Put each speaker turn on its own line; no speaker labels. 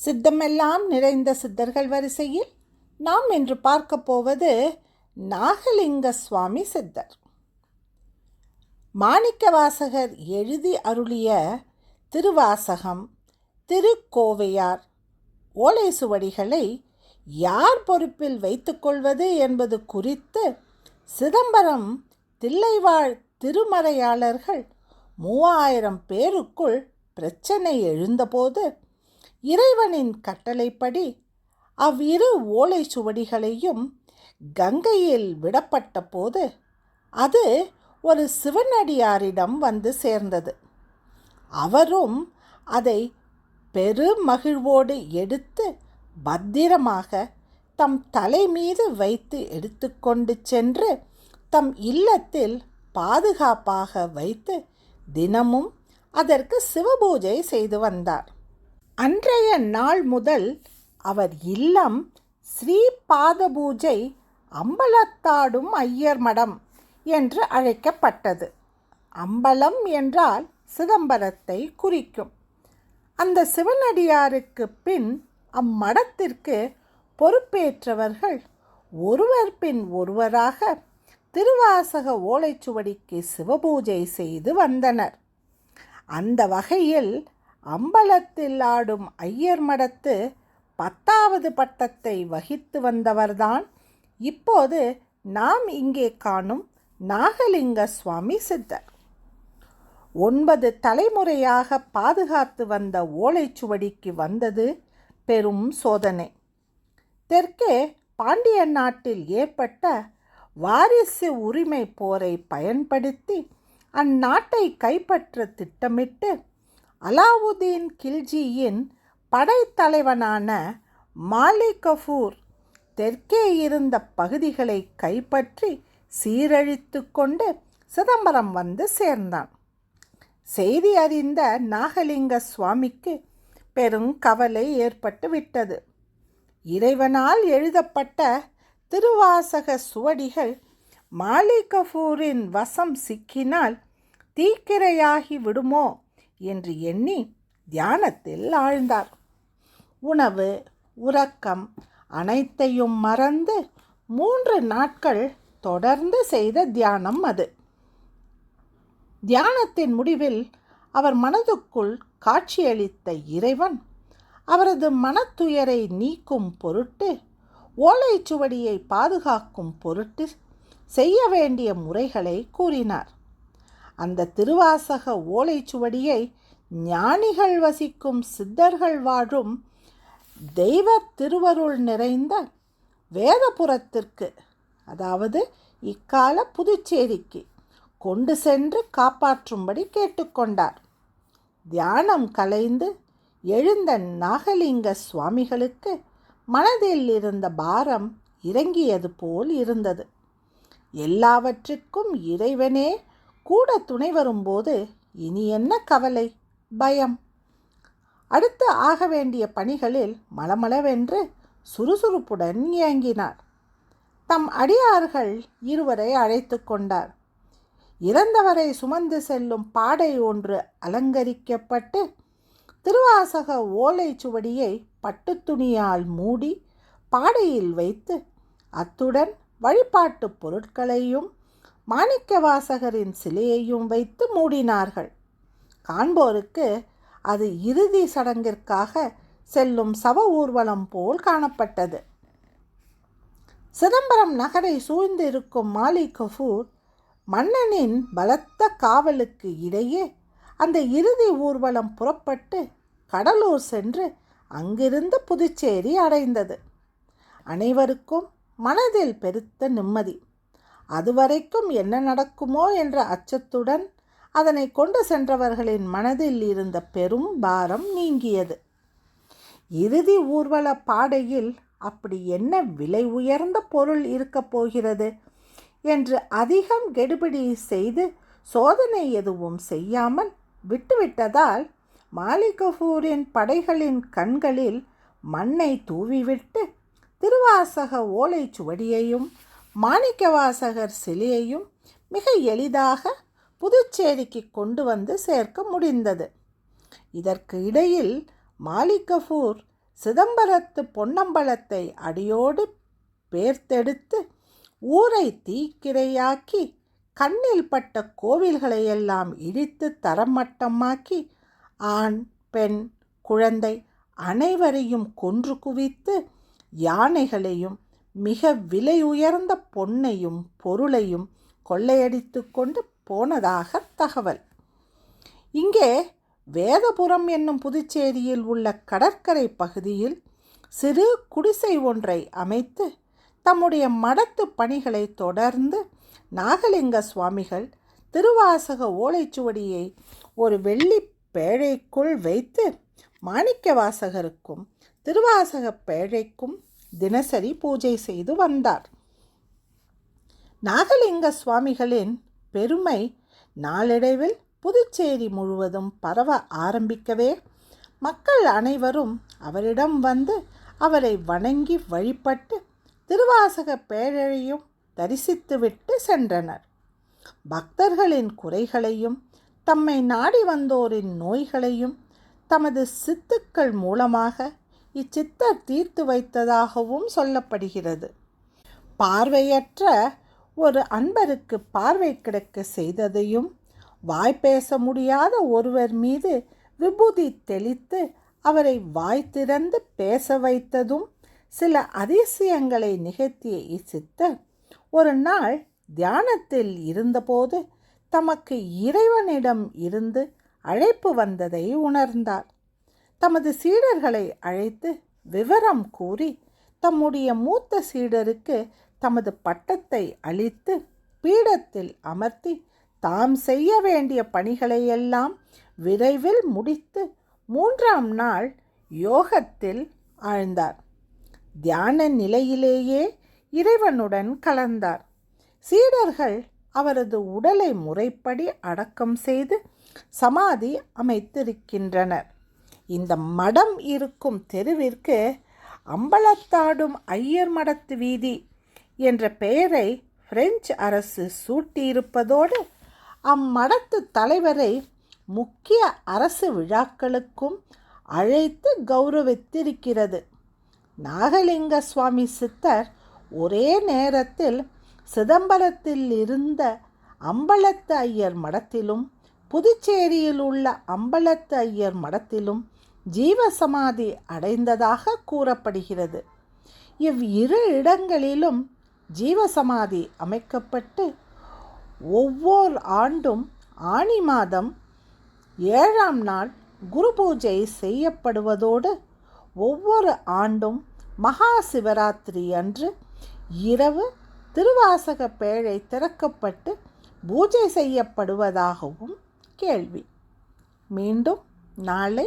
சித்தமெல்லாம் நிறைந்த சித்தர்கள் வரிசையில் நாம் இன்று பார்க்க போவது நாகலிங்க சுவாமி சித்தர். மாணிக்கவாசகர் எழுதி அருளிய திருவாசகம் திருக்கோவையார் ஓலை சுவடிகளை யார் பொறுப்பில் வைத்துக்கொள்வது என்பது குறித்து சிதம்பரம் தில்லைவாழ் திருமறையாளர்கள் மூவாயிரம் பேருக்குள் பிரச்சனை எழுந்தபோது இறைவனின் கட்டளைப்படி அவ்விரு ஓலை சுவடிகளையும் கங்கையில் விடப்பட்ட போது அது ஒரு சிவனடியாரிடம் வந்து சேர்ந்தது. அவரும் அதை பெருமகிழ்வோடு எடுத்து பத்திரமாக தம் தலை மீது வைத்து எடுத்துக்கொண்டு சென்று தம் இல்லத்தில் பாதுகாப்பாக வைத்து தினமும் அதற்கு சிவபூஜை செய்து வந்தார். அன்றைய நாள் முதல் அவர் இல்லம் ஸ்ரீ பாத பூஜை அம்பலத்தாடும் ஐயர் மடம் என்று அழைக்கப்பட்டது. அம்பலம் என்றால் சிதம்பரத்தை குறிக்கும். அந்த சிவனடியாருக்கு பின் அம்மடத்திற்கு பொறுப்பேற்றவர்கள் ஒருவர் பின் ஒருவராக திருவாசக ஓலைச்சுவடிக்கு சிவபூஜை செய்து வந்தனர். அந்த வகையில் அம்பலத்தில் ஆடும் ஐயர் மடத்து பத்தாவது பட்டத்தை வகித்து வந்தவர்தான். இப்போது நாம் இங்கே காணும் நாகலிங்க சுவாமி சித்தர். ஒன்பது தலைமுறையாக பாதுகாத்து வந்த ஓலைச்சுவடிக்கு வந்தது பெரும் சோதனை. தெற்கே பாண்டிய நாட்டில் ஏற்பட்ட வாரிசு உரிமை போரை பயன்படுத்தி அந்நாட்டை கைப்பற்ற திட்டமிட்டு அலாவுதீன் கில்ஜியின் படைத்தலைவனான மாலிக் கஃபூர் தெற்கே இருந்த பகுதிகளை கைப்பற்றி சீரழித்து கொண்டு சிதம்பரம் வந்து சேர்ந்தான். செய்தி அறிந்த நாகலிங்க சுவாமிக்கு பெரும் கவலை ஏற்பட்டு விட்டது. இறைவனால் எழுதப்பட்ட திருவாசக சுவடிகள் மாலிகஃபூரின் வசம் சிக்கினால் தீக்கிரையாகி விடுமோ என்று எண்ணி தியானத்தில் ஆழ்ந்தார். உணவு உறக்கம் அனைத்தையும் மறந்து மூன்று நாட்கள் தொடர்ந்து செய்த தியானம் அது. தியானத்தின் முடிவில் அவர் மனதுக்குள் காட்சியளித்த இறைவன் அவரது மனத்துயரை நீக்கும் பொருட்டு ஓலைச்சுவடியை பாதுகாக்கும் பொருட்டு செய்ய வேண்டிய முறைகளை கூறினார். அந்த திருவாசக ஓலைச்சுவடியை ஞானிகள் வசிக்கும் சித்தர்கள் வாழும் தெய்வ திருவருள் நிறைந்த வேதபுரத்திற்கு அதாவது இக்கால புதுச்சேரிக்கு கொண்டு சென்று காப்பாற்றும்படி கேட்டுக்கொண்டார் தியானம் கலைந்து எழுந்த நாகலிங்க சுவாமிகளுக்கு மனதில் இருந்த பாரம் இறங்கியது போல் இருந்தது. எல்லாவற்றிற்கும் இறைவனே கூட துணை வரும்போது இனி என்ன கவலை? பயம். அடுத்து ஆக வேண்டிய பணிகளில் மளமளவென்று சுறுசுறுப்புடன் இயங்கினார். தம் அடியார்கள் இருவரை அழைத்து கொண்டார். இறந்தவரை சுமந்து செல்லும் பாடை ஒன்று அலங்கரிக்கப்பட்டு திருவாசக ஓலை சுவடியை பட்டு துணியால் மூடி பாடையில் வைத்து அத்துடன் வழிபாட்டு பொருட்களையும் மாணிக்க வாசகரின் சிலையையும் வைத்து மூடினார்கள். காண்போருக்கு அது இறுதி சடங்கிற்காக செல்லும் சவ ஊர்வலம் போல் காணப்பட்டது. சிதம்பரம் நகரை சூழ்ந்திருக்கும் மாலி கஃபூர் மன்னனின் பலத்த காவலுக்கு இடையே அந்த இறுதி ஊர்வலம் புறப்பட்டு கடலூர் சென்று அங்கிருந்து புதுச்சேரி அடைந்தது. அனைவருக்கும் மனதில் பெருத்த நிம்மதி. அதுவரைக்கும் என்ன நடக்குமோ என்ற அச்சத்துடன் அதனை கொண்டு சென்றவர்களின் மனதில் இருந்த பெரும் பாரம் நீங்கியது. இறுதி ஊர்வல பாடையில் அப்படி என்ன விலை உயர்ந்த பொருள் இருக்கப் போகிறது என்று அதிகம் கெடுபிடி செய்து சோதனை எதுவும் செய்யாமல் விட்டுவிட்டதால் மாலிகபூரின் படைகளின் கண்களில் மண்ணை தூவிவிட்டு திருவாசக ஓலை சுவடியையும் மாணிக்கவாசகர் சிலையையும் மிக எளிதாக புதுச்சேரிக்கு கொண்டு வந்து சேர்க்க முடிந்தது. இதற்கு இடையில் மாலிகபூர் சிதம்பரத்து பொன்னம்பலத்தை அடியோடு பேர்த்தெடுத்து ஊரை தீக்கிரையாக்கி கண்ணில் பட்ட கோவில்களையெல்லாம் இடித்து தரமட்டமாக்கி ஆண் பெண் குழந்தை அனைவரையும் கொன்று குவித்து யானைகளையும் மிக விலை உயர்ந்த பொன்னையும் பொருளையும் கொள்ளையடித்து கொண்டு போனதாக தகவல். இங்கே வேதபுரம் என்னும் புதுச்சேரியில் உள்ள கடற்கரை பகுதியில் சிறு குடிசை ஒன்றை அமைத்து தம்முடைய மடத்து பணிகளை தொடர்ந்து நாகலிங்க சுவாமிகள் திருவாசக ஓலைச்சுவடியை ஒரு வெள்ளி பேழைக்குள் வைத்து மாணிக்க வாசகருக்கும் திருவாசக பேழைக்கும் தினசரி பூஜை செய்து வந்தார். நாகலிங்க சுவாமிகளின் பெருமை நாளடைவில் புதுச்சேரி முழுவதும் பரவ ஆரம்பிக்கவே மக்கள் அனைவரும் அவரிடம் வந்து அவரை வணங்கி வழிபட்டு திருவாசக பேழையும் தரிசித்துவிட்டு சென்றனர். பக்தர்களின் குறைகளையும் தம்மை நாடி வந்தோரின் நோய்களையும் தமது சித்துக்கள் மூலமாக இச்சித்தர் தீர்த்து வைத்ததாகவும் சொல்லப்படுகிறது. பார்வையற்ற ஒரு அன்பருக்கு பார்வை கிடைக்க செய்ததையும் வாய் பேச முடியாத ஒருவர் மீது விபூதி தெளித்து அவரை வாய் திறந்து பேச வைத்ததும் சில அதிசயங்களை நிகழ்த்திய இச்சித்தர் ஒரு நாள் தியானத்தில் இருந்தபோது தமக்கு இறைவனிடம் இருந்து அழைப்பு வந்ததை உணர்ந்தார். தமது சீடர்களை அழைத்து விவரம் கூறி தம்முடைய மூத்த சீடருக்கு தமது பட்டத்தை அளித்து பீடத்தில் அமர்த்தி தாம் செய்ய வேண்டிய பணிகளையெல்லாம் விரைவில் முடித்து மூன்றாம் நாள் யோகத்தில் ஆழ்ந்தார். தியான நிலையிலேயே இறைவனுடன் கலந்தார். சீடர்கள் அவரது உடலை முறைப்படி அடக்கம் செய்து சமாதி அமைத்திருக்கின்றனர். இந்த மடம் இருக்கும் தெருவிற்கு அம்பலத்தாடும் ஐயர் மடத்து வீதி என்ற பெயரை பிரெஞ்சு அரசு சூட்டியிருப்பதோடு அம்மடத்து தலைவரை முக்கிய அரசு விழாக்களுக்கும் அழைத்து கௌரவித்திருக்கிறது. நாகலிங்க சுவாமி சித்தர் ஒரே நேரத்தில் சிதம்பரத்தில் இருந்த அம்பலத்து ஐயர் மடத்திலும் புதுச்சேரியில் உள்ள அம்பலத்து ஐயர் மடத்திலும் ஜீவசமாதி அடைந்ததாக கூறப்படுகிறது. இவ் இரு இடங்களிலும் ஜீவசமாதி அமைக்கப்பட்டு ஒவ்வொரு ஆண்டும் ஆனி மாதம் ஏழாம் நாள் குரு பூஜை செய்யப்படுவதோடு ஒவ்வொரு ஆண்டும் மகா சிவராத்திரி அன்று இரவு திருவாசக பேழை திறக்கப்பட்டு பூஜை செய்யப்படுவதாகவும் கேள்வி. மீண்டும் நாளை